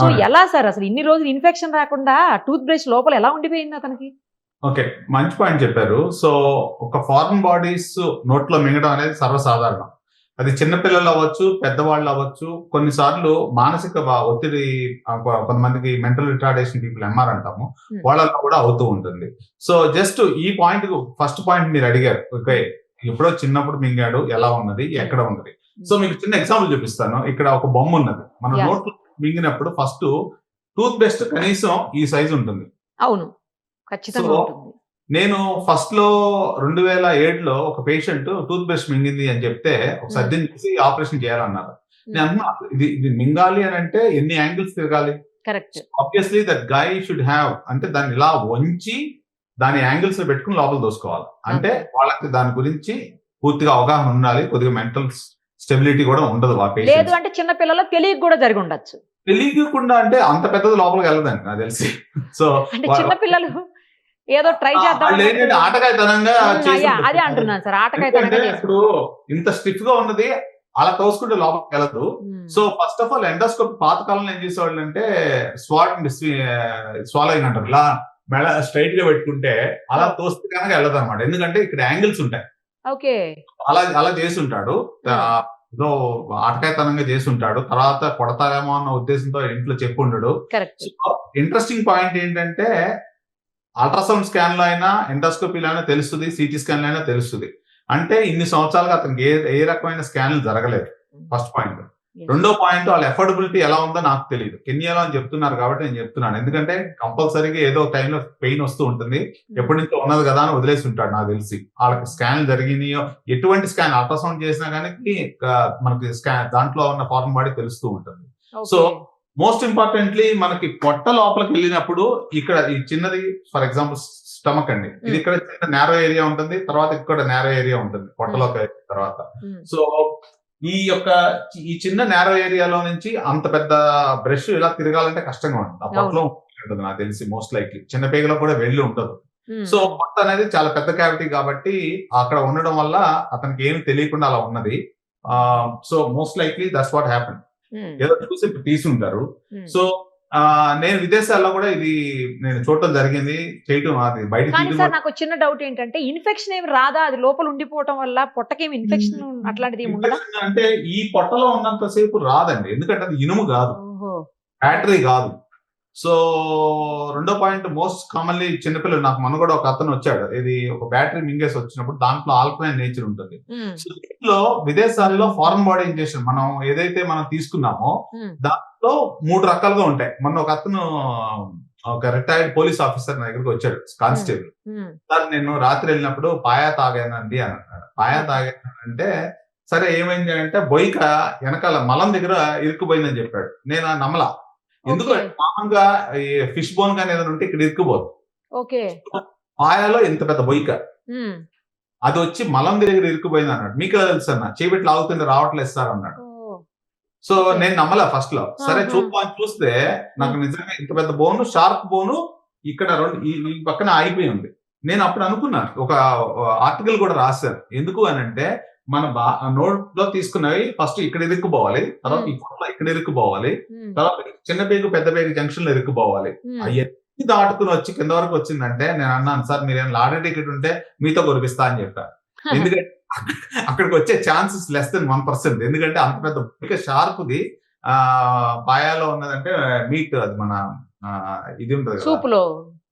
So. ఎలా sir? అసలు ఇన్ని రోజులు ఇన్ఫెక్షన్ రాకుండా టూత్ బ్రష్ లోపల ఎలా ఉండిపోయింది అతనికి? ఓకే మంచి పాయింట్ చెప్పారు. సో ఒక ఫారెన్ బాడీస్ నోట్లో మింగడం అనేది సర్వసాధారణం. అది చిన్నపిల్లలు అవ్వచ్చు పెద్దవాళ్ళు అవ్వచ్చు కొన్నిసార్లు మానసిక ఒత్తిడి కొంతమందికి మెంటల్ రిటార్డేషన్ పీపుల్ ఎంఆర్ అంటాము. వాళ్ళలో కూడా అవుతూ ఉంటుంది. సో జస్ట్ ఈ పాయింట్ ఫస్ట్ పాయింట్ మీరు అడిగారు. ఓకే ఎప్పుడో చిన్నప్పుడు మింగాడు ఎలా ఉన్నది ఎక్కడ ఉన్నది? సో మీకు చిన్న ఎగ్జాంపుల్ చూపిస్తాను. ఇక్కడ ఒక బొమ్మ ఉన్నది. మన. నోట్లో మింగినప్పుడు ఫస్ట్ టూత్ పేస్ట్ కనీసం ఈ సైజ్ ఉంటుంది. అవును. ఖచ్చితంగా నేను ఫస్ట్లో రెండు వేల ఏడులో ఒక పేషెంట్ టూత్ బ్రష్ మింగింది అని చెప్తే ఒక. సర్జన్ చేసి ఆపరేషన్ చేయాలన్నారు. నేను అన్నా ఇది ఇది మింగాలి అని అంటే ఎన్ని యాంగిల్స్ తిరగాలి? Correct obviously that guy should have అంటే దాన్ని ఇలా వంచి దాని యాంగిల్స్ పెట్టుకుని లోపల దోసుకోవాలి. అంటే వాళ్ళకి దాని గురించి పూర్తిగా అవగాహన ఉండాలి కొద్దిగా మెంటల్ స్టెబిలిటీ కూడా ఉండదు ఆ లేదు అంటే చిన్న పిల్లలు తెలియక కూడా జరిగి ఉండొచ్చు. తెలియకుండా అంటే అంత పెద్దది లోపలికి వెళ్ళదండి నాకు తెలిసి. సో చిన్న పిల్లలు ఏదో ట్రై చేద్దాం. అదే అంటున్నాను సార్ ఆటకాయతనంగా ఇప్పుడు ఇంత స్టిఫ్గా ఉన్నది అలా తోసుకుంటే లోపలికి వెళ్ళదు. So first of all endoscope పాత కాలంలో ఏం చేసేవాళ్ళు అంటే స్వాట్ స్వాలోయింగ్ అంటారు. ఇలా మెడ స్ట్రైట్గా పెట్టుకుంటే అలా తోస్తే కనుక వెళ్ళదు అనమాట ఎందుకంటే ఇక్కడ యాంగిల్స్ ఉంటాయి. ఓకే. అలా అలా చేసి ఉంటాడు. ఏదో ఆటకాయతనంగా చేసి ఉంటాడు తర్వాత కొడతారేమో అన్న ఉద్దేశంతో ఇంట్లో చెప్పి ఉండడు ఇంట్రెస్టింగ్ పాయింట్ ఏంటంటే అల్ట్రాసౌండ్ స్కాన్లో అయినా ఎండోస్కోపీలో అయినా తెలుస్తుంది సిటీ స్కాన్లో అయినా తెలుస్తుంది. అంటే ఇన్ని సంవత్సరాలుగా అతనికి ఏ ఏ రకమైన స్కాన్లు జరగలేదు. ఫస్ట్ పాయింట్ రెండో పాయింట్ వాళ్ళ ఎఫోర్డబిలిటీ ఎలా ఉందో నాకు తెలియదు కెన్యాలో అని చెప్తున్నారు కాబట్టి నేను చెప్తున్నాను. ఎందుకంటే కంపల్సరీగా ఏదో టైంలో పెయిన్ వస్తూ ఉంటుంది. ఎప్పటి నుంచో ఉన్నది కదా అని వదిలేసి ఉంటాడు నాకు తెలిసి. వాళ్ళకి స్కాన్ జరిగినాయో ఎటువంటి స్కాన్ అల్ట్రాసౌండ్ చేసినా కానీ మనకి స్కాన్ దాంట్లో ఉన్న ఫారెన్ బాడీ తెలుస్తూ ఉంటుంది. సో, మోస్ట్ ఇంపార్టెంట్లీ మనకి పొట్ట లోపలికి వెళ్ళినప్పుడు ఇక్కడ ఈ చిన్నది ఫర్ ఎగ్జాంపుల్ స్టమక్ అండి. ఇది ఇక్కడ చిన్న నేరో ఏరియా ఉంటుంది. తర్వాత ఇక్కడ నేరో ఏరియా ఉంటుంది. పొట్టలోకి వెళ్ళిన తర్వాత. సో ఈ యొక్క ఈ చిన్న నేరో ఏరియాలో నుంచి అంత పెద్ద బ్రష్ ఇలా తిరగాలంటే కష్టంగా ఉంటుంది. ఆ పొట్టలో ఉంటుంది నాకు తెలిసి మోస్ట్ లైక్లీ చిన్న పేగలో కూడా వెళ్ళి ఉండదు సో పొట్ట అనేది చాలా పెద్ద క్యావిటీ కాబట్టి అక్కడ ఉండడం వల్ల అతనికి ఏమి తెలియకుండా అలా ఉన్నది. So most likely that's what happen ఏదో చూసి తీసి ఉంటారు. సో నేను విదేశాల్లో కూడా ఇది నేను చూడటం జరిగింది చేయటం అది బయట కానీ సార్ నాకు చిన్న డౌట్ ఏంటంటే ఇన్ఫెక్షన్ ఏమి రాదా? అది లోపల ఉండిపోవటం వల్ల పొట్టకేమి ఇన్ఫెక్షన్ అట్లాంటిది అంటే ఈ పొట్టలో ఉన్నంత సేపు రాదండి ఎందుకంటే అది ఇనుము కాదు. బ్యాటరీ కాదు. సో రెండో పాయింట్ మోస్ట్ కామన్లీ చిన్నపిల్లలు నాకు మొన్న కూడా ఒక అతను వచ్చాడు. ఇది ఒక బ్యాటరీ మింగేసి వచ్చినప్పుడు దాంట్లో ఆల్కలైన్ నేచర్ ఉంటుంది. సో దీంట్లో విదేశాల్లో ఫారెన్ బాడీ ఇంజెక్షన్ మనం ఏదైతే మనం తీసుకున్నామో దాంట్లో మూడు రకాలుగా ఉంటాయి. మొన్న ఒక అతను ఒక రిటైర్డ్ పోలీస్ ఆఫీసర్ నా దగ్గరికి వచ్చాడు కానిస్టేబుల్ సార్ నేను రాత్రి వెళ్ళినప్పుడు పాయా తాగానండి అని అన్నాడు. పాయా తాగానంటే సరే ఏమైంది అంటే బొయ్క వెనకాల మలం దగ్గర ఇరుక్కుపోయిందని చెప్పాడు. నేను నమ్మల. ఎందుకు Okay. మామూలుగా ఈ ఫిష్ బోన్ కానీ ఏదైనా ఉంటే ఇక్కడ ఇరుక్కుపోదు. ఓకే. పాయాలో ఇంత పెద్ద బొయ్క. అది వచ్చి మలం దగ్గర ఇరుక్కుపోయింది అన్నాడు. మీకు ఎలా తెలుసు అన్న? చేపెట్టి లాగుతుంటే రావట్లేదు సార్ అన్నాడు. సో. నేను నమ్మలే ఫస్ట్లో. సరే ఆహా. చూద్దాం చూస్తే నాకు నిజంగా ఇంత పెద్ద బోను షార్ప్ బోను ఇక్కడ రెండు ఈ పక్కన ఆగిపోయి ఉంది. నేను అప్పుడు అనుకున్నా ఒక ఆర్టికల్ కూడా రాశాను ఎందుకు అని అంటే మన బా నోట్లో తీసుకున్నవి ఫస్ట్ ఇక్కడ ఇరుక్కుపోవాలి తర్వాత కుట్ల ఇక్కడ ఇరుక్కుపోవాలి తర్వాత చిన్న పేగు పెద్ద పేగు జంక్షన్లో ఇరుక్కుపోవాలి అవన్నీ దాటుకుని వచ్చి కింద వరకు వచ్చిందంటే నేను అన్నాను సార్ మీరేం లాటరీ టికెట్ ఉంటే మీతో కొరిపిస్తా అని చెప్పాను ఎందుకంటే అక్కడికి వచ్చే chances less than one percent. ఎందుకంటే అంత పెద్ద షార్ప్ది ఆ పాయాలో ఉన్నదంటే మీట్ అది మన ఇది ఉంటుంది కదా. సూప్లో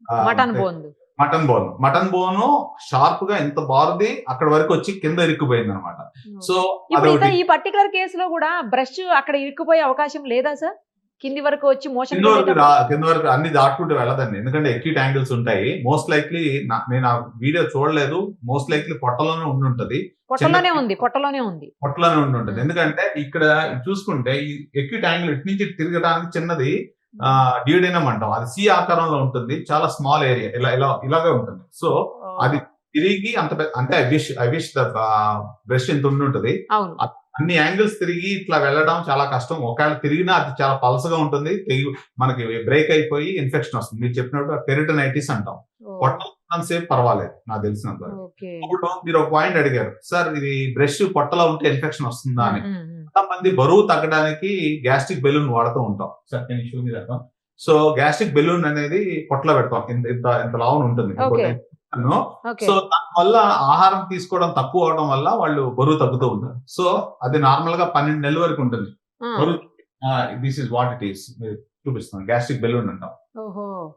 ఆ, mutton బోందు mutton bone. Mutton bone షార్ప్గా ఎంత బారుది అక్కడ వరకు వచ్చి కింద ఇరుక్కుపోయింది అనమాట సో ఇంకా అదొకటి. ఈ పర్టికులర్ కేసులో కూడా బ్రష్ అక్కడ ఇరుక్కుపోయే అవకాశం లేదా సార్? కింది వరకు వచ్చి మోషన్ కింద వరకు కింద వరకు అన్ని దాటుకుంటూ వెళ్ళదండి. ఎందుకంటే ఎక్యూట్ యాంగిల్స్ ఉంటాయి. మోస్ట్ లైక్లీ నేను ఆ వీడియో చూడలేదు. మోస్ట్ లైక్లీ పొట్టలోనే ఉండి ఉంటది. పొట్టలోనే ఉంది పొట్టలోనే ఉంది. పొట్టలోనే ఉండి ఉంటుంది. Hmm. ఎందుకంటే ఇక్కడ చూసుకుంటే ఈ ఎక్యూట్ యాంగిల్ ఇటు నుంచి తిరగడానికి చిన్నది. డియోడైనం అంటాం. అది సి ఆకారంలో ఉంటుంది. చాలా స్మాల్ ఏరియా. ఇలా ఇలా ఇలాగే ఉంటుంది. సో అది తిరిగి అంత పెద్ద అంటే I wish I wish the brush ఉండి ఉంటుంది. అన్ని యాంగిల్స్ తిరిగి ఇట్లా వెళ్ళడం చాలా కష్టం. ఒకవేళ తిరిగినా అది చాలా పలసగా ఉంటుంది. మనకి బ్రేక్ అయిపోయి ఇన్ఫెక్షన్ వస్తుంది. మీరు చెప్పినప్పుడు పెరిటనైటిస్ అంటాం. పొట్ట సేపు పర్వాలేదు నాకు తెలిసినంత ఇప్పుడు మీరు ఒక పాయింట్ అడిగారు. సార్ ఇది బ్రష్ పొట్టలో ఉంటే ఇన్ఫెక్షన్ వస్తుందా? అని. చాలా మంది బరువు తగ్గడానికి గ్యాస్ట్రిక్ బెలూన్ వాడుతూ ఉంటాం. సెకండ్ ఇష్యూ మీద సో గ్యాస్ట్రిక్ బెలూన్ అనేది పొట్టలో పెడతాం. ఇంత ఇంత ఇంత లావున ఉంటుంది. సో దానివల్ల ఆహారం తీసుకోవడం తక్కువ అవడం వల్ల వాళ్ళు బరువు తగ్గుతూ ఉంటారు. సో అది నార్మల్గా పన్నెండు నెలల వరకు ఉంటుంది. బరువు this is what it is చూపిస్తాను గ్యాస్ట్రిక్ బెలూన్ అంటాం. ఓహో.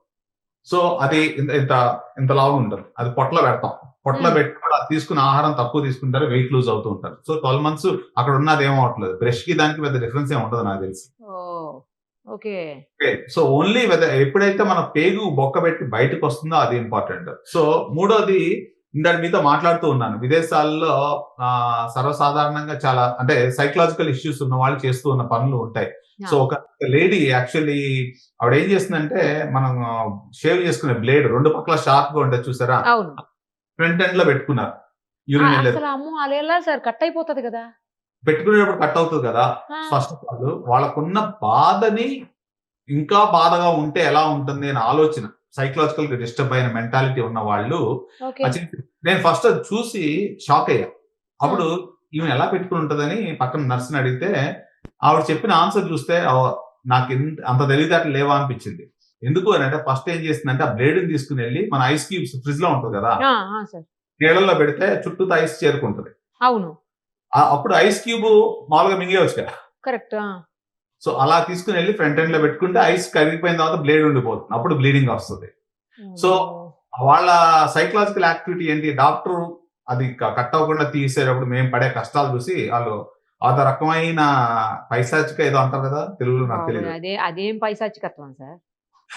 సో అది ఇంత ఇంత లావు ఉంటుంది అది పొట్టలో పెడతాం. పొట్టలో Hmm. పెట్టి కూడా తీసుకున్న ఆహారం తక్కువ తీసుకుంటారు వెయిట్ లూజ్ అవుతూ ఉంటారు. సో ట్వెల్వ్ మంత్స్ అక్కడ ఉన్నది ఏమవట్లేదు బ్రష్కి దానికి పెద్ద డిఫరెన్స్ ఏమి ఉండదు నాకు తెలిసి. ఓకే. సో ఓన్లీ ఎప్పుడైతే మన పేగు బొక్క పెట్టి బయటకు వస్తుందో అది ఇంపార్టెంట్. సో మూడోది ఇందాక మీతో మాట్లాడుతూ ఉన్నాను. విదేశాల్లో సర్వసాధారణంగా చాలా అంటే సైకలాజికల్ ఇష్యూస్ ఉన్న వాళ్ళు చేస్తూ ఉన్న పనులు ఉంటాయి. సో ఒక లేడీ యాక్చువల్లీ ఆవిడ ఏం చేస్తుందంటే మనం షేవ్ చేసుకునే బ్లేడ్ రెండు పక్కల షార్ప్గా ఉంటుంది చూసారా ఫ్రంట్ ఎండ్లో పెట్టుకున్నారు. సార్ కట్ అయిపోతది కదా. పెట్టుకునేటప్పుడు కట్ అవుతుంది కదా. ఫస్ట్ ఆఫ్ ఆల్ వాళ్ళకున్న బాధని ఇంకా బాధగా ఉంటే ఎలా ఉంటుంది అని ఆలోచన. సైకలాజికల్గా డిస్టర్బ్ అయిన మెంటాలిటీ ఉన్న వాళ్ళు నేను ఫస్ట్ అది చూసి షాక్ అయ్యా. అప్పుడు ఈమె ఎలా పెట్టుకుని ఉంటదని పక్కన నర్సుని అడిగితే ఆవిడ చెప్పిన ఆన్సర్ చూస్తే "ఓ, నాకు అంత తెలివితేటలు లేవా అనిపించింది. ఎందుకు అని అంటే ఫస్ట్ ఏం చేసిందంటే ఆ బ్లేడ్ తీసుకుని వెళ్ళి మన ఐస్ క్యూబ్స్ ఫ్రిడ్జ్లో ఉంటుంది కదా నీళ్ళల్లో పెడితే చుట్టూ ఐస్ చేరుకుంటది. అవును. అప్పుడు ఐస్ క్యూబ్ మామూలుగా మింగేవచ్చు కదా. కరెక్ట్ సో అలా తీసుకుని వెళ్ళి ఫ్రంట్ ఎండ్లో పెట్టుకుంటే ఐస్ కరిగిపోయిన తర్వాత బ్లేడ్ ఉండిపోతుంది. అప్పుడు బ్లీడింగ్ వస్తుంది. సో, వాళ్ళ సైకలాజికల్ యాక్టివిటీ ఏంటి? డాక్టర్ అది కట్ అవ్వకుండా తీసేటప్పుడు మేము పడే కష్టాలు చూసి వాళ్ళు అద రకమైన పైశాచిక ఏదో అంటారు కదా? తెలుగులో నాకు తెలియదు అదే పైసాచికత్వం సార్?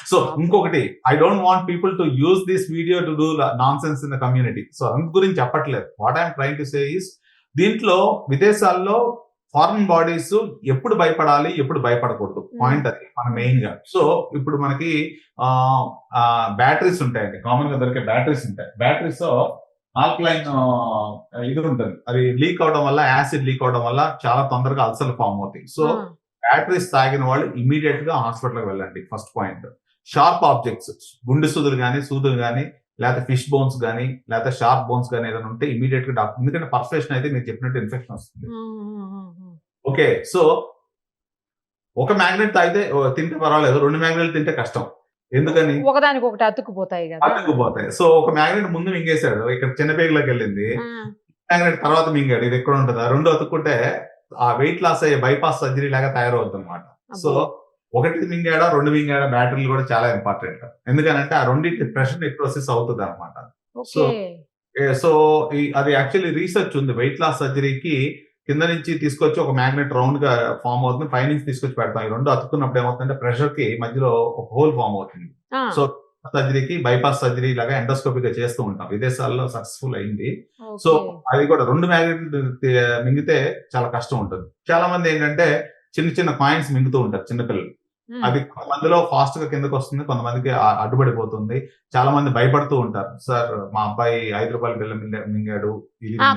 సో ఇంకొకటి I don't want people to use this video to do nonsense in the community so అందు గురించి చెప్పట్లేదు. What I'm trying to say is దీంట్లో విదేశాల్లో ఫారిన్ బాడీస్ ఎప్పుడు భయపడాలి ఎప్పుడు భయపడకూడదు. పాయింట్ అది మన మెయిన్గా. సో ఇప్పుడు మనకి బ్యాటరీస్ ఉంటాయండి. కామన్గా దొరికే బ్యాటరీస్ ఉంటాయి. బ్యాటరీస్ ఆల్కలైన్ ఇది ఉంటుంది. అది లీక్ అవడం వల్ల యాసిడ్ లీక్ అవడం వల్ల చాలా తొందరగా అల్సర్లు ఫామ్ అవుతాయి. సో బ్యాటరీస్ తాగిన వాళ్ళు ఇమీడియట్గా హాస్పిటల్కి వెళ్ళండి. First point. షార్ప్ ఆబ్జెక్ట్స్ గుండె సూదులు కానీ సూదులు కానీ లేకపోతే ఫిష్ బోన్స్ కానీ లేకపోతే షార్ప్ బోన్స్ కానీ ఏదైనా ఉంటే ఇమీడియట్గా డాక్టర్ ఎందుకంటే పర్ఫెక్షన్ అయితే మీరు చెప్పినట్టు ఇన్ఫెక్షన్ వస్తుంది. ఆ, ఆ, ఆ, ఓకే సో ఒక మ్యాగ్నెట్ తాగితే తింటే పర్వాలేదు. రెండు మ్యాగ్నెట్ తింటే కష్టం. ఎందుకని? ఆ. ఒకదానికి ఒకటి అతుక్కుపోతాయి. అతుక్కుపోతాయి సో ఒక మ్యాగ్నెట్ ముందు మింగేశాడు. ఇక్కడ చిన్న పేగులోకి వెళ్ళింది. ఆ, మ్యాగ్నెట్ తర్వాత మింగాడు. ఇది ఎక్కడ ఉంటుందా? రెండు అతుక్కుంటే ఆ వెయిట్ లాస్ అయ్యే బైపాస్ సర్జరీ లాగా తయారవుతుంది అనమాట సో. ఒకటి మింగాడా రెండు మింగాడా బ్యాటరీలు కూడా చాలా ఇంపార్టెంట్ ఎందుకనంటే ఆ రెండింటి ప్రెషర్ నెక్రోసిస్ అవుతుంది అనమాట సో ఈ- అది యాక్చువల్లీ రీసెర్చ్ ఉంది. వెయిట్ లాస్ సర్జరీకి కింద నుంచి తీసుకొచ్చి ఒక మ్యాగ్నెట్ రౌండ్గా ఫామ్ అవుతుంది. పై నుంచి తీసుకొచ్చి పెడతాం. ఈ రెండు అతుక్కున్నప్పుడు ఏమవుతుందంటే ప్రెషర్కి మధ్యలో ఒక హోల్ ఫామ్ అవుతుంది. సో సర్జరీకి బైపాస్ సర్జరీ లాగా ఎండోస్కోపిక్గా చేస్తూ ఉంటాం. విదేశాల్లో సక్సెస్ఫుల్ అయింది. సో. అది కూడా రెండు మ్యాగ్నెట్లు మింగితే చాలా కష్టం ఉంటుంది. చాలా మంది ఏంటంటే చిన్న చిన్న కాయిన్స్ మింగుతూ ఉంటారు చిన్నపిల్లలు. అది కొంతమందిలో ఫాస్ట్గా కిందకు వస్తుంది కొంతమందికి అడ్డుపడిపోతుంది. చాలా మంది భయపడుతూ ఉంటారు. సార్ మా అబ్బాయి ఐదు రూపాయల బిల్ల మింగా- మింగాడు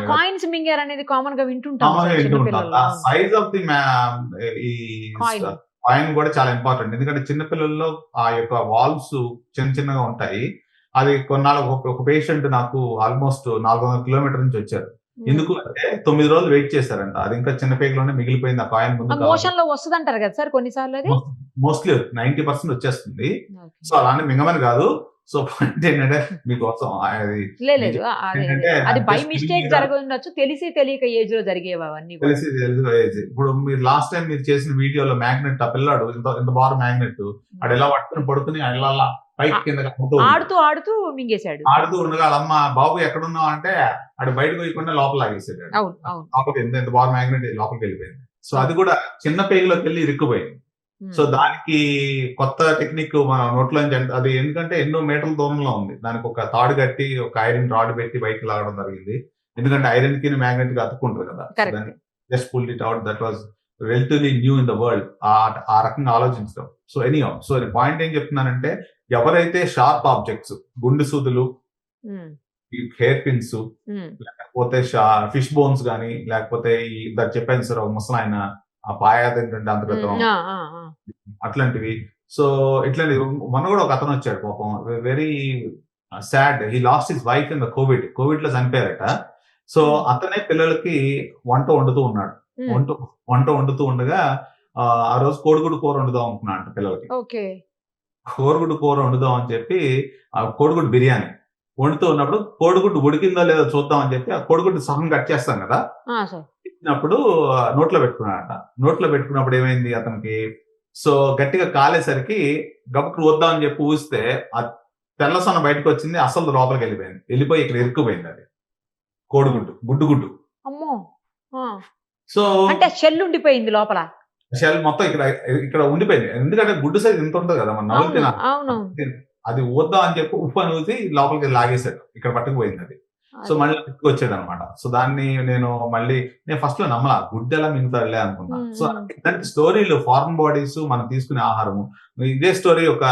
కాయిన్స్ మింగారు అనేది కామన్గా వింటుంటాం సైజ్ ఆఫ్ ది ఈ. కాయిన్ కూడా చాలా ఇంపార్టెంట్ ఎందుకంటే చిన్నపిల్లల్లో ఆ యొక్క వాల్వ్స్ చిన్న చిన్నగా ఉంటాయి. అది కొన్నాళ్ళు ఒక- ఒక పేషెంట్ నాకు ఆల్మోస్ట్ నాలుగు వందల కిలోమీటర్ నుంచి వచ్చారు. ఎందుకు అంటే తొమ్మిది రోజులు వెయిట్ చేశారంట. అది ఇంకా చిన్న పేగులోనే మిగిలిపోయింది ఆ కాయిన్ ముందు మోషన్లో వస్తుంది అంటారు కదా సార్ కొన్నిసార్లు అది? మోస్ట్లీ నైన్టీ పర్సెంట్ వచ్చేస్తుంది. సో అలానే మింగమని కాదు. సో పాయింట్ ఏంటంటే మీకోసం అది లేదు అదే, అదే. అది బై మిస్టేక్ జరగవచ్చు తెలిసి తెలియక ఏజ్లో జరిగేవి అవన్నీ. తెలిసి తెలుసు ఏజ్. ఇప్పుడు మీరు లాస్ట్ టైం మీరు చేసిన వీడియోలో మ్యాగ్నెట్ ఆ పిల్లాడు ఇంత ఇంత బాగా మ్యాగ్నెట్ ఆడు ఎలా పట్టుకుని పడుకుని అలా పైకి ఆడుతూ ఆడుతూ మింగేశాడు. ఆడుతూ ఉండగా అమ్మ బాబు ఎక్కడున్నావు? అంటే ఆడు బయటకు పోయకుండా లోపల లాగేసాడు అవును లోపలికి ఎంత ఎంత బాగా మ్యాగ్నెట్ లోపలికి వెళ్ళిపోయింది సో అది కూడా చిన్న పేగులోకి వెళ్ళి ఇరుక్కుపోయింది. సో దానికి కొత్త టెక్నిక్ మన నోట్లో అది ఎందుకంటే ఎన్నో మీటర్ల దూరంలో ఉంది. దానికి ఒక తాడు కట్టి ఒక ఐరన్ రాడ్ పెట్టి బయటకు లాగడం జరిగింది. ఎందుకంటే ఐరన్కి మ్యాగ్నెట్కి అతుక్కుంటారు కదా. Just pull it out. That was relatively new in the world ఆ రకంగా ఆలోచించడం. సో ఎనీ సో పాయింట్ ఏం చెప్తున్నానంటే ఎవరైతే షార్ప్ ఆబ్జెక్ట్స్ గుండు సూదులు ఈ హెయిర్ పిన్స్ లేకపోతే ఫిష్ బోన్స్ కానీ లేకపోతే ఈ ఇందాక చెప్పాను సార్ ముసలాయన ఆ పాయ తింటుంటే అంత పెద్ద ఉమ్, ఆ, ఆ, ఆ. అట్లాంటివి. సో ఇట్లాంటి మొన్న కూడా ఒక అతను వచ్చాడు పాపం. Very sad. He lost his wife in the covid. కోవిడ్లో చనిపోయారట. సో. అతనే పిల్లలకి వంట వండుతూ ఉన్నాడు. వంట వంట వండుతూ ఉండగా ఆ, రోజు కోడిగుడ్డు కూర వండుదాం అనుకున్నా అంట పిల్లలకి కోడిగుడ్డు కూర వండుదాం అని చెప్పి ఆ కోడిగుడ్డు బిర్యానీ వండుతూ ఉన్నప్పుడు కోడిగుడ్డు ఉడికిందో లేదో చూద్దాం అని చెప్పి ఆ కోడిగుడ్డు సహం కట్ చేస్తాం కదా? ఇచ్చినప్పుడు నోట్లో పెట్టుకున్నాడట నోట్లో పెట్టుకున్నప్పుడు ఏమైంది అతనికి? సో గట్టిగా కాలేసరికి గబుకు వద్దాం అని చెప్పి ఊస్తే ఆ తెల్ల సొన బయటకు వచ్చింది అసలు లోపలికి వెళ్ళిపోయింది. వెళ్ళిపోయి ఇక్కడ ఇరుక్కుపోయింది అది. కోడిగుడ్డు గుడ్డు గుడ్డు. సో అంటే షెల్ ఉండిపోయింది లోపల. షెల్ మొత్తం ఇక్కడ ఇక్కడ ఉండిపోయింది. ఎందుకంటే గుడ్డు సైజ్ ఇంత ఉంటుంది కదా మన నవ్వులు అది వద్దాం అని చెప్పి ఉప్పు అని ఊసి లోపలికి లాగేశాడు. ఇక్కడ పట్టుకుపోయింది అది. సో మళ్ళీ వచ్చాడు అనమాట సో దాన్ని నేను మళ్ళీ నేను ఫస్ట్లో నమ్మలా. గుడ్డు ఎలా మింగుతాడులే అనుకున్నా. సో. ఇలాంటి స్టోరీలు ఫారెన్ బాడీస్ మనం తీసుకునే ఆహారము. ఇదే స్టోరీ ఒక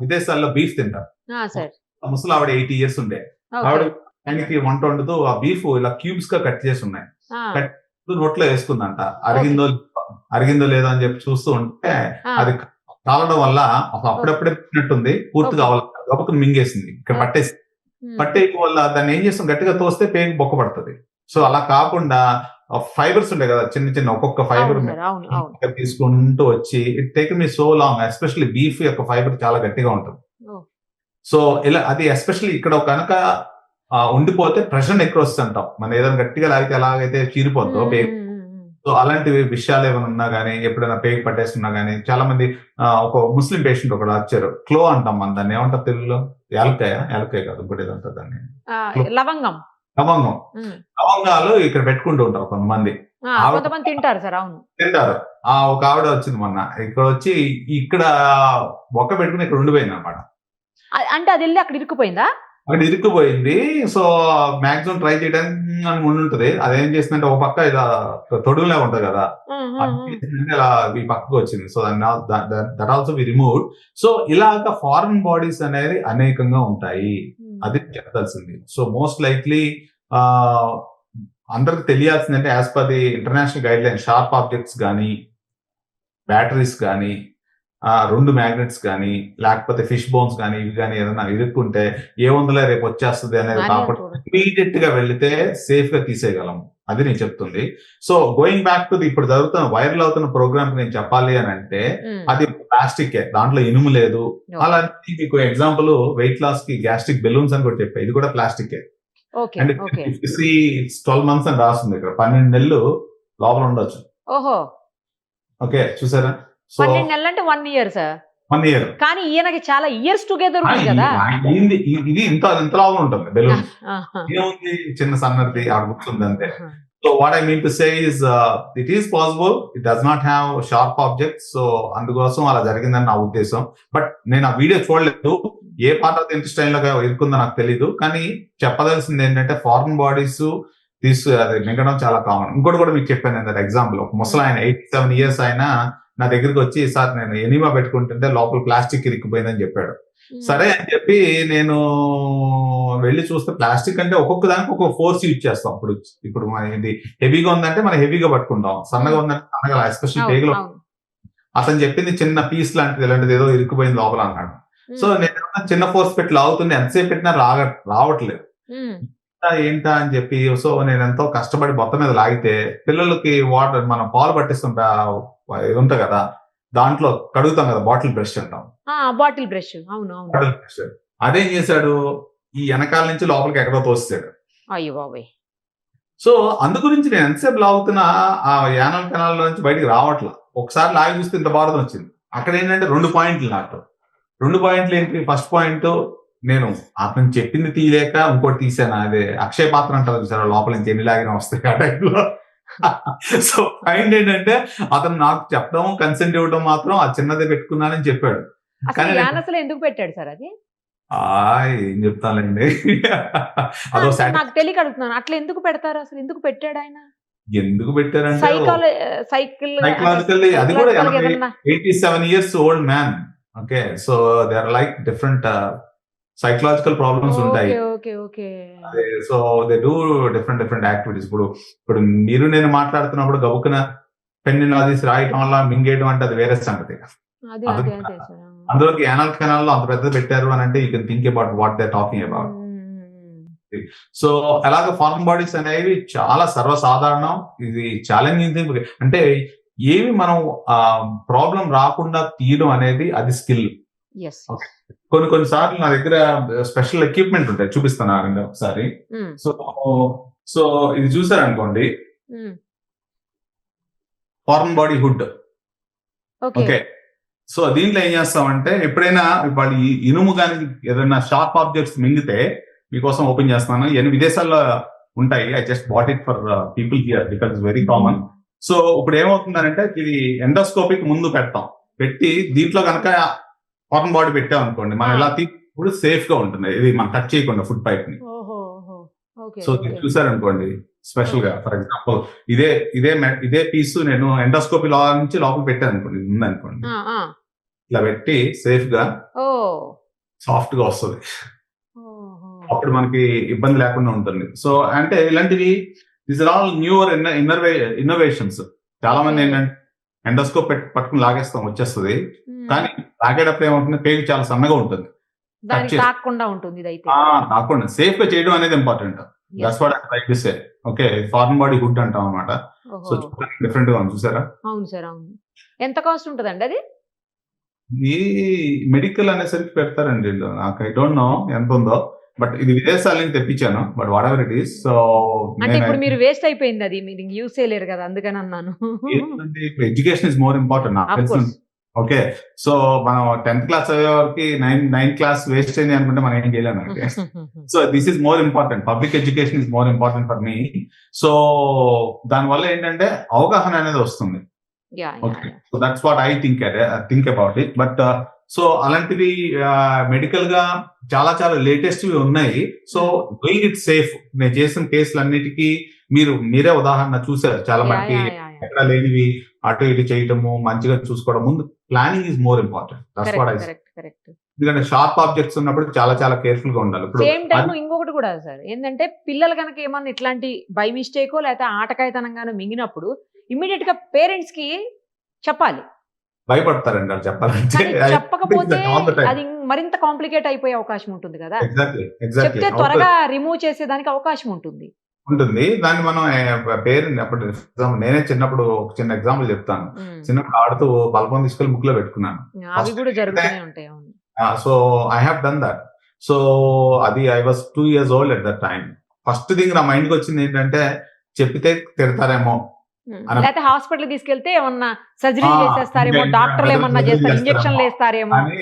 విదేశాల్లో బీఫ్ తింటారు. ముసలి ఆవిడ ఎయిటీ ఇయర్స్ ఉండే. ఆవిడ ఆయనకి వంట వండుతూ ఆ బీఫ్ ఇలా క్యూబ్స్గా కట్ చేసి ఉన్నాయి. ఆ, నోట్లో వేసుకుందంట. అరిగిందో అరిగిందో లేదో అని చెప్పి చూస్తూ ఉంటే అది కాలడం వల్ల అప్పుడప్పుడే పెట్టినట్టుంది పూర్తిగా Okay. అవ్వాలి గబుకుని మింగేసింది ఇక్కడ. పట్టేసి పట్టేయక వల్ల దాన్ని ఏం చేస్తాం? గట్టిగా తోస్తే పేగు బొక్క పడుతుంది సో అలా కాకుండా ఫైబర్స్ ఉంటాయి కదా చిన్న చిన్న ఒక్కొక్క ఫైబర్ తీసుకుంటూ వచ్చి it take me so long especially beef యొక్క ఫైబర్ చాలా గట్టిగా ఉంటుంది. సో ఇలా అది ఎస్పెషల్లీ ఇక్కడ కనుక ఉండిపోతే ప్రెషర్ ఎక్కువ వస్తుంది అంటాం. మన ఏదైనా గట్టిగా లాగితే ఎలాగైతే చీరిపోద్దో పేగు. సో అలాంటి విషయాలు ఏమైనా ఉన్నా గానీ ఎప్పుడైనా పేగు పట్టేస్తున్నా గానీ చాలా మంది ఒక ముస్లిం పేషెంట్ ఒకడు వచ్చారు. క్లో అంటాం మన దాన్ని. ఏమంటారు తెలుగులో? యాలకాయ యాలకాయ కాదు ఇంకోటి ఏదో ఉంటుంది దాన్ని. లవంగం. లవంగం. లవంగాలు ఇక్కడ పెట్టుకుంటూ ఉంటారు కొంతమంది. కొంతమంది తింటారు సార్ అవును. తింటారు. ఆ ఒక ఆవిడ వచ్చింది మొన్న. ఇక్కడ వచ్చి ఇక్కడ ఒక్క పెట్టుకుని ఇక్కడ ఉండిపోయింది అనమాట అంటే అది వెళ్ళి అక్కడ ఇరుక్కుపోయిందా? అక్కడ ఇరుక్కుపోయింది. సో మాక్సిమం ట్రై చేయడానికి ఉండి ఉంటది. అదేం చేసిందంటే ఒక పక్క ఇలా తొడుగులే ఉంటది కదా. ఇలా ఈ పక్కకు వచ్చింది. So that also we remove so ఇలాగ ఫారెన్ బాడీస్ అనేది అనేకంగా ఉంటాయి. అది చెప్పాల్సింది సో మోస్ట్ లైక్లీ అందరికి తెలియాల్సింది అంటే as per the international guideline sharp objects కానీ బ్యాటరీస్ కానీ రెండు మ్యాగ్నెట్స్ కానీ లేకపోతే ఫిష్ బోన్స్ కానీ ఇవి కానీ ఏదైనా ఇరుక్కుంటే ఏ వందలే రేపు వచ్చేస్తుంది అనేది చూడండి. ఇమీడియట్గా వెళ్తే సేఫ్గా తీసేయగలం. అది నేను చెప్తుంది. సో గోయింగ్ బ్యాక్ టు ఇప్పుడు జరుగుతున్న వైరల్ అవుతున్న ప్రోగ్రామ్ నేను చెప్పాలి అని అంటే. అది ప్లాస్టిక్ దాంట్లో ఇనుము లేదు. అలాంటి మీకు ఎగ్జాంపుల్ వెయిట్ లాస్కి గ్యాస్ట్రిక్ బెలూన్స్ అని కూడా చెప్పాయి. ఇది కూడా ప్లాస్టిక్ అండ్ ట్వెల్వ్ మంత్స్ అని రాస్తుంది ఇక్కడ. పన్నెండు నెలలు లోపల ఉండొచ్చు. ఓహో. ఓకే చూసారా? పన్నెండు నెలలు అంటే one year sir one year కానీ ఈయనకి చాలా ఇయర్స్ టుగెదర్ ఉంది కదా. ఇది ఇంత ఇంత లోపల ఉంటుంది బెలూన్. ఏముంది? చిన్న సన్నది ఆడ కూర్చుంది అంతే. So what I mean to say is it is possible it does not have sharp objects so అందుకోసం అలా జరిగిందని నా ఉద్దేశం. బట్ నేను ఆ వీడియో చూడలేదు. ఏ పార్ట్ ఆఫ్ ఇంట్రెస్ట్ లాగా ఇరుకుందో నాకు తెలియదు కానీ చెప్పదలసింది ఏంటంటే ఫారెన్ బాడీస్ తీసు అది మింగడం చాలా కామన్ ఇంకోటి కూడా మీకు చెప్పాను ఎగ్జాంపుల్ ఒక ముసలి ఆయన ఎయిటీ సెవెన్ ఇయర్స్ ఆయన నా దగ్గరికి వచ్చి సార్ నేను ఎనిమా పెట్టుకుంటుంటే లోపల ప్లాస్టిక్ ఇరికిపోయిందని చెప్పాడు. సరే అని చెప్పి నేను వెళ్ళి చూస్తే ప్లాస్టిక్ అంటే ఒక్కొక్క దానికి ఒక్కొక్క ఫోర్స్ యూజ్ చేస్తాం ఇప్పుడు ఇప్పుడు మన ఇది హెవీగా ఉందంటే మనం హెవీగా పట్టుకుంటాం సన్నగా ఉందంటే సన్నగా ఎస్పెషల్ అవును. అతను చెప్పింది చిన్న పీస్ లాంటిది ఇలాంటిది ఏదో ఇరుక్కుపోయింది లోపల అన్నాడు సో. నేను ఏమన్నా చిన్న ఫోర్స్ పెట్టి లాగుతుంది ఎంతసేపు పెట్టినా రాగ రావట్లేదు. ఏంటా, ఏంటా అని చెప్పి సో నేను ఎంతో కష్టపడి మొత్తం మీద లాగితే పిల్లలకి వాటర్ మనం పాలు పట్టిస్తాం ఇది ఉంటుంది కదా. దాంట్లో కడుగుతాం కదా బాటిల్ బ్రష్ అంటాం. Bottle brush. అవును అవును. Bottle brush. అదేం చేశాడు? ఈ వెనకాల నుంచి లోపలికి ఎక్కడో తోస్తాడు అయ్యో బాబాయ్. సో అందు గురించి నేను ఎంతసేపు లాగుతున్నా ఆ యానల్ కెనాల్ నుంచి బయటికి రావట్లా. ఒకసారి లాగి చూస్తే ఇంత భారతం వచ్చింది. అక్కడ ఏంటంటే రెండు పాయింట్లు నాకు. రెండు పాయింట్లు ఏంటి? ఫస్ట్ పాయింట్ నేను అతను చెప్పింది తీయలేక ఇంకోటి తీసాను. అదే అక్షయ పాత్ర అంటారు చూసారా? లోపల నుంచి ఎన్ని లాగిన వస్తాయి ఆ టైంలో. సో పాయింట్ ఏంటంటే అతను నాకు చెప్పడం కన్సెంట్ ఇవ్వడం మాత్రం ఆ చిన్నదే పెట్టుకున్నానని చెప్పాడు. అసలు కానీ యానస్లో ఎందుకు పెట్టాడు సార్ అది? ఏం చెప్తానండి అదో నాకు తెలియక అడుగుతున్నాను. అట్లా ఎందుకు పెడతారు? అసలు ఎందుకు పెట్టాడు ఆయన? ఎందుకు పెట్టారంటే సైకాల అది కూడా eighty seven years old man okay so they are like different psychological problems ఉంటాయి. Okay okay. So they do different different activities. ఇప్పుడు ఇప్పుడు మీరు నేను మాట్లాడుతున్నప్పుడు గబుక్కున పెన్ను అది రాయటం వల్ల మింగేయడం అంటే అది వేరే సంగతి. అందులోకి యానల్ కెనాల్లో అంత పెద్ద పెట్టారు అని అంటే you can think about what they talking about so అలాగే ఫారెన్ బాడీస్ అనేవి చాలా సర్వసాధారణం. ఇది ఛాలెంజింగ్ థింగ్ అంటే ఏమి మనం ప్రాబ్లం రాకుండా తీయడం అనేది అది స్కిల్. కొన్ని కొన్ని సార్లు నా దగ్గర స్పెషల్ ఎక్విప్మెంట్ ఉంటాయి. చూపిస్తాను ఆగండి ఒకసారి. సో సో ఇది చూసారనుకోండి. Foreign body hood okay so దీంట్లో ఏం చేస్తామంటే ఎప్పుడైనా వాళ్ళు ఇనుము కానీ ఏదైనా షార్ప్ ఆబ్జెక్ట్స్ మింగితే మీకోసం ఓపెన్ చేస్తాను ఇవన్నీ విదేశాల్లో ఉంటాయి. I just bought it for people here because it's very common so ఇప్పుడు ఏమవుతుందంటే ఇది ఎండోస్కోపిక్ ముందు పెడతాం. పెట్టి దీంట్లో కనుక ఫారెన్ బాడీ పెట్టాం అనుకోండి మనం. ఇలా ఇప్పుడు సేఫ్గా ఉంటుంది. ఇది మనం టచ్ చేయకుండా ఫుడ్ పైప్ని. సో చూసారనుకోండి స్పెషల్గా ఫర్ ఎగ్జాంపుల్ ఇదే ఇదే ఇదే పీస్ నేను ఎండోస్కోపీ లో నుంచి లోపల పెట్టాను అనుకోండి ఇది ఉందనుకోండి. ఇలా పెట్టి సేఫ్గా సాఫ్ట్గా వస్తుంది. అప్పుడు మనకి ఇబ్బంది లేకుండా ఉంటుంది. సో అంటే ఇలాంటివి this are all newer innovations చాలా మంది. ఏంటంటే ఎండోస్కోప్ పెట్టి పట్టుకుని లాగేస్తాం వచ్చేస్తుంది. కానీ లాగేటప్పుడు ఏమవుతుంది? పేగు చాలా సన్నగా ఉంటుంది. తాకుండా ఉంటుంది సేఫ్గా చేయడం అనేది important. That's what try okay foreign body hood అంటాం అనమాట సో డిఫరెంట్గా చూసారా? అవును సార్ అవును. ఎంత కాస్ట్ ఉంటుందండి అది? ఈ మెడికల్ అనేసరికి పెడతారండి. నాకు ఐ డోంట్ నో ఎంత ఉందో. బట్ ఇది విదేశాల నుంచి తెప్పించాను but whatever it is so అంటే ఇప్పుడు మీరు వేస్ట్ అయిపోయింది అది మీరు యూస్ చేయలేరు కదా అందుకని అన్నాను. Education is more important. Okay so మనం టెన్త్ క్లాస్ అయ్యే వరకు నైన్ నైన్ క్లాస్ వేస్ట్ అయింది అనుకుంటే మనం ఏం చేయలేము అంటే so this is more important public education is more important for me so దానివల్ల ఏంటంటే అవగాహన అనేది వస్తుంది. Yeah okay so that's what I think think about it but so అలాంటివి మెడికల్గా చాలా చాలా లేటెస్ట్ ఉన్నాయి. సో డూయింగ్ ఇట్ సేఫ్ నేను చేసిన కేసులు అన్నిటికీ మీరు మీరే ఉదాహరణ చూసారు చాలా మంది ఎక్కడ లేనివి అటు ఇటు చేయటము మంచిగా చూసుకోవడం. ముందు ప్లానింగ్ ఇస్ మోర్ ఇంపార్టెంట్ ఎందుకంటే షార్ప్ ఆబ్జెక్ట్స్ ఉన్నప్పుడు చాలా చాలా కేర్ఫుల్గా ఉండాలి. ఇప్పుడు ఇంకొకటి కూడా సార్. ఏంటంటే పిల్లలు కనుక ఏమన్నా ఇట్లాంటి బై మిస్టేకో లేకపోతే ఆటకాయతనంగానో మింగినప్పుడు ఇమ్మీడియట్గా పేరెంట్స్కి చెప్పాలి. భయపడతారండి వాళ్ళు చెప్పాలంటే. చెప్పకపోతే. అది మరింత కాంప్లికేట్ అయిపోయే అవకాశం ఉంటుంది కదా. ఎగ్జాక్ట్లీ త్వరగా రిమూవ్ చేసేదానికి అవకాశం ఉంటుంది. ఉంటుంది. దాన్ని మనం పేరెంట్ అప్పుడు నేనే చిన్నప్పుడు ఒక చిన్న ఎగ్జాంపుల్ చెప్తాను. చిన్నప్పుడు ఆడుతూ బల్బం తీసుకెళ్ళి పెట్టుకున్నాను. జరుగుతూనే ఉంటాయి అవును. So I have done that so అది I was two years old at that time first thing నా మైండ్కి వచ్చింది ఏంటంటే చెప్పితే తిడతారేమో. లేకపోతే హాస్పిటల్ తీసుకెళ్తే ఏమన్నా సర్జరీ ఆ, చేసేస్తారేమో ఇంకా డాక్టర్లు ఏమన్నా చేస్తారు. ఇంజక్షన్లు వేస్తారేమో? అని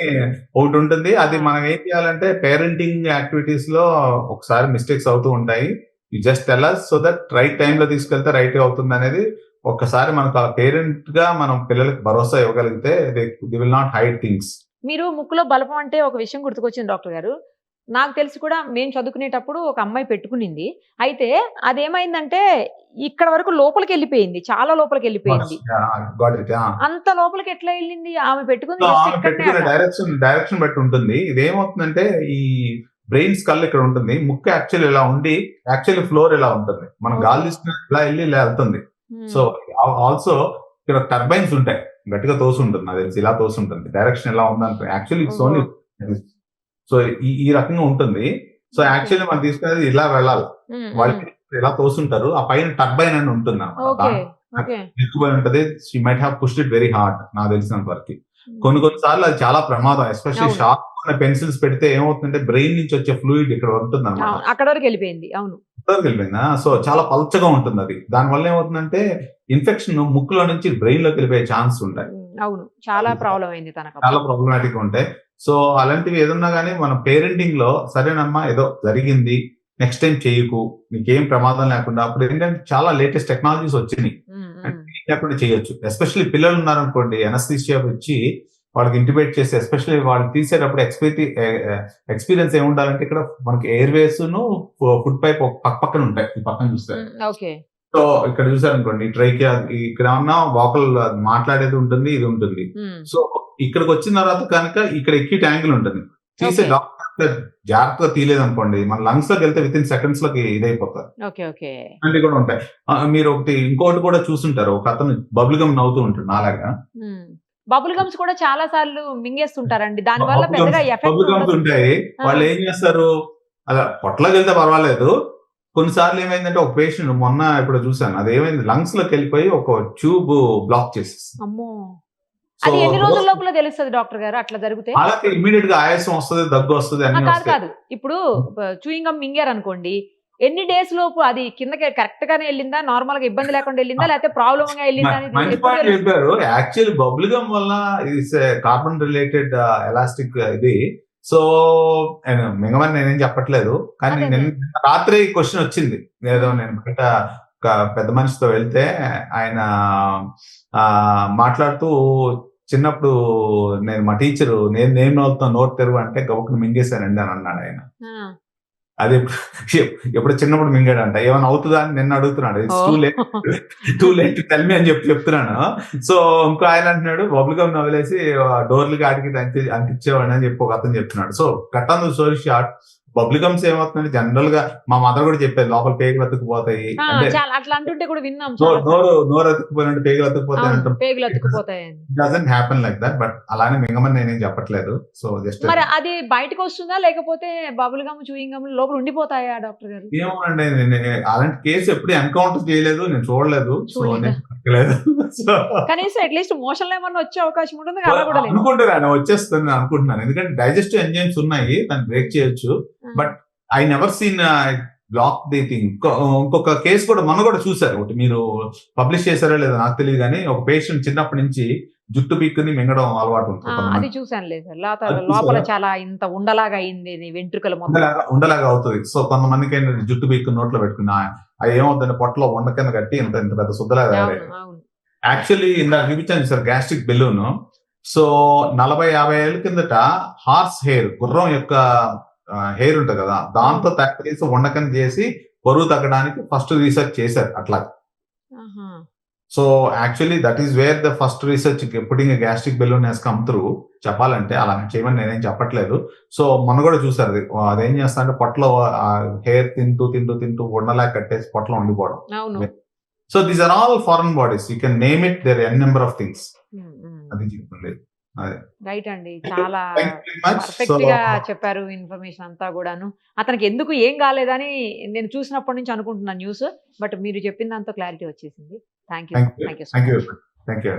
ఒకటి ఉంటుంది. అది ఆ. మనం ఏం చేయాలంటే పేరెంటింగ్ యాక్టివిటీస్లో ఒకసారి మిస్టేక్స్ అవుతూ ఉంటాయి. You just tell so that right time లో తీసుకెళ్తే రైట్ అవుతుంది అనేది ఒక్కసారి మనకు పేరెంట్గా మనం పిల్లలకి భరోసా ఇవ్వగలిగితే they will not hide things మీరు ముక్కులో బలపం అంటే ఒక విషయం గుర్తుకొచ్చింది డాక్టర్ గారు. నాకు తెలిసి కూడా మేము చదువుకునేటప్పుడు ఒక అమ్మాయి పెట్టుకునింది. అయితే అదేమైందంటే ఇక్కడ వరకు లోపలికి వెళ్ళిపోయింది. చాలా లోపలికి వెళ్ళిపోయింది. అంత లోపలికి ఎట్లా వెళ్ళింది? ఆమె పెట్టుకుంది. డైరెక్షన్ డైరెక్షన్ బట్టి ఉంటుంది. ఇదేమవుతుందంటే ఈ బ్రెయిన్ స్కల్ ఇక్కడ ఉంటుంది. ముక్కు యాక్చువల్ ఇలా ఉండి యాక్చువల్లీ ఫ్లోర్ ఇలా ఉంటుంది. మనం గాలి తీసుకున్న ఇలా వెళ్ళి ఇలా వెళ్తుంది. సో ఆల్సో ఇక్కడ టర్బైన్స్ ఉంటాయి. గట్టిగా తోసి ఉంటుంది నాకు తెలిసి ఇలా తోసి ఉంటుంది డైరెక్షన్ ఎలా ఉందంటే యాక్చువల్లీ ఓన్లీ సో ఈ ఈ రకంగా ఉంటుంది. సో. యాక్చువల్లీ మనం తీసుకునేది ఇలా వెళ్ళాలి. Hmm, వాళ్ళకి hmm. ఇలా తోసుంటారు ఆ పైన టర్బైన్ అని ఉంటుంది ఎక్కువ ఉంటది. She might have pushed it very hard నాకు తెలిసినంత వరకు. కొన్ని కొన్ని సార్లు అది చాలా ప్రమాదం ఎస్పెషల్లీ. షార్ప్ పెన్సిల్స్ పెడితే ఏమవుతుందంటే బ్రెయిన్ నుంచి వచ్చే ఫ్లూయిడ్ ఇక్కడ ఉంటుంది అనమాట అక్కడ వరకు వెళ్ళిపోయింది. అవును. వెళ్ళిపోయిందా? సో చాలా పల్చగా ఉంటుంది అది. దాని వల్ల ఏమవుతుందంటే ఇన్ఫెక్షన్ ముక్కులో నుంచి బ్రెయిన్లోకి వెళ్ళిపోయే ఛాన్స్ ఉంటాయి. Hmm, అవును. చాలా ప్రాబ్లం అయింది తనకు చాలా ప్రాబ్లమాటిక్ ఉంటాయి. సో అలాంటివి ఏదన్నా కానీ మన పేరెంటింగ్లో సరేనమ్మా ఏదో జరిగింది నెక్స్ట్ టైం చేయకు నీకేం ప్రమాదం లేకుండా అప్పుడు ఏంటంటే చాలా లేటెస్ట్ టెక్నాలజీస్ వచ్చినాయి. లేకుండా చేయొచ్చు. ఎస్పెషల్లీ పిల్లలు ఉన్నారనుకోండి ఎనస్థీషియా వచ్చి వాళ్ళకి ఇంటిమేట్ చేసి ఎస్పెషల్లీ వాళ్ళు తీసేటప్పుడు ఎక్స్పీరి ఎక్స్పీరియన్స్ ఏమి ఉండాలంటే ఇక్కడ మనకి ఎయిర్ వేస్ ఫుడ్ పైప్ పక్క పక్కన ఉంటాయి. ఈ పక్కన చూస్తే. సో ఇక్కడ చూసారనుకోండి ట్రైకియా ఇక్కడ ఉన్న వాకల్ మాట్లాడేది ఉంటుంది ఇది ఉంటుంది. సో ఇక్కడికి వచ్చిన తర్వాత కనుక ఇక్కడ ఎక్యూట్ యాంగిల్ ఉంటుంది. తీసే జాగ్రత్తగా తీయలేదు అనుకోండి మన లంగ్స్లోకి వెళ్తే విత్ ఇన్ సెకండ్స్లోకి ఇదైపోతారు. అలాంటివి కూడా ఉంటాయి. మీరు ఒకటి ఇంకోటి కూడా చూసుంటారు. ఒక అతను బబుల్ గమ్ నవ్వుతూ ఉంటాడు నాలాగా. బబుల్ గమ్స్ కూడా చాలా సార్లు మింగేస్తుంటారండి. దాని వల్ల పెద్దగా బబుల్ గమ్స్ ఉంటాయి. వాళ్ళు ఏం చేస్తారు? అలా పొట్టలోకి వెళ్తే పర్వాలేదు. కొన్నిసార్లు ఏమైందంటే ఒక పేషెంట్ మొన్న ఇప్పుడు చూసాను అది ఏమైంది లంగ్స్లోకి వెళ్ళిపోయి ఒక ట్యూబ్ బ్లాక్ చేసేసి అది ఎన్ని రోజుల లోపల తెలుస్తుంది డాక్టర్ గారు? అట్లా జరిగితే? ఇమీడియట్గా ఆయాసం వస్తుంది దగ్గు వస్తుంది అన్ని కాదు కాదు. ఇప్పుడు చూయింగ్ గమ్ మింగారు అనుకోండి ఎన్ని డేస్ లోపు అది కిందకి కరెక్ట్ గానే వెళ్ళిందా నార్మల్గా ఇబ్బంది లేకుండా వెళ్ళిందా లేకపోతే ప్రాబ్లమ్గా వెళ్ళిందా? చెప్పారు. యాక్చువల్లీ బబుల్ గమ్ వల్ల ఇది కార్బన్ రిలేటెడ్ ఎలాస్టిక్ ఇది. సో మిగమని నేనేం చెప్పట్లేదు. కానీ రాత్రి క్వశ్చన్ వచ్చింది. ఏదో నేను బయట పెద్ద మనిషితో వెళ్తే ఆయన మాట్లాడుతూ చిన్నప్పుడు నేను మా టీచరు నేను నేను నోరుతో నోరు తెరువు అంటే గబుక్కుని మింగేశానండి అని అన్నాడు ఆయన. అది ఎప్పుడు- చిన్నప్పుడు మింగాడంట. ఏమైనా అవుతుందా అని నిన్న అడుగుతున్నాడు. Too late too late tell me అని చెప్పి చెప్తున్నాను. సో ఇంకో ఆయన అంటున్నాడు బబుల్ గమ్ నవ్వలేసి డోర్లు కాడికి అంటి అంటించేవాడు అని చెప్పి ఒక అతను చెప్తున్నాడు. So cut on the story short. Bubble gums ఏమవుతుందంటే జనరల్గా మా మదర్ కూడా చెప్పేది లోపల పేగులు అతుక్కుపోతాయి. అట్లా అంటుంటే కూడా విన్నాం నోరు నోరు అతుక్కుపోయినట్టు పేగులు అతుక్కుపోతాయి అంటాం. పేగులు అతుక్కుపోతాయని. Doesn't happen like that but అలానే మింగమని నేనేం చెప్పట్లేదు. సో జస్ట్ మరి అది బయటకు వస్తుందా? లేకపోతే బబుల్ గమ్ చూయింగ్ గమ్ లోపల ఉండిపోతాయా డాక్టర్ గారు? ఏమోనండి నేను అలాంటి కేసు ఎప్పుడు ఎన్కౌంటర్ చేయలేదు నేను చూడలేదు. సో. సో కనీసం అట్లీస్ట్ మోషన్ ఏమన్నా వచ్చే అవకాశం ఉంటుంది లేదు. అనుకుంటున్నాను వచ్చేస్తుంది నేను అనుకుంటున్నాను. ఎందుకంటే డైజెస్టివ్ ఎంజైమ్స్ ఉన్నాయి దాన్ని బ్రేక్ చేయొచ్చు. But I never seen block the thing. ఇంకొక కేసు కూడా మొన్న కూడా చూసారు ఒకటి మీరు పబ్లిష్ చేశారో లేదో నాకు తెలియదు కానీ ఒక పేషెంట్ చిన్నప్పటి నుంచి జుట్టు పీక్కుని మింగడం అలవాటు అది. చూసాను లేదు లోపల? చాలా ఇంత ఉండలాగా అయింది వెంట్రుకలు ఉండలాగా అవుతుంది. సో కొంతమందికి ఏంటంటే జుట్టు పీక్కుని నోట్లో పెట్టుకుని ఆ- అది ఏమవుతుంది పొట్టలో వండ కింద కట్టి ఇంత ఇంత పెద్ద శుద్ధలాగా యాక్చువల్లీ ఇందాక చూపించాను సార్ గ్యాస్ట్రిక్ బెలూన్. సో నలభై యాభై ఏళ్ళ కిందట హార్స్ హెయిర్ గుర్రం యొక్క హెయిర్ ఉంటుంది కదా దాంతో తయారు చేసి వండకం చేసి బరువు తగ్గడానికి ఫస్ట్ రీసెర్చ్ చేశారు అట్లా. So actually that is where the first research putting gastric balloon he's come through చెప్పాలంటే అలా చేయమని నేనేం చెప్పట్లేదు. సో మొన్న కూడా చూసారు అది. అదేం చేస్తా అంటే పొట్టలో హెయిర్ తింటూ తింటూ తింటూ ఉండలా కట్టేసి పొట్టలో ఉండిపోవడం so these are all foreign bodies you can name it there n number of things. అది చెప్తుంది రైట్ అండి. చాలా. పర్ఫెక్ట్గా చెప్పారు ఇన్ఫర్మేషన్ అంతా కూడాను. అతనికి ఎందుకు ఏం కాలేదని నేను చూసినప్పటి నుంచి అనుకుంటున్నా న్యూస్ బట్ మీరు చెప్పిన దాంతో క్లారిటీ వచ్చేసింది. Thank you. Thank you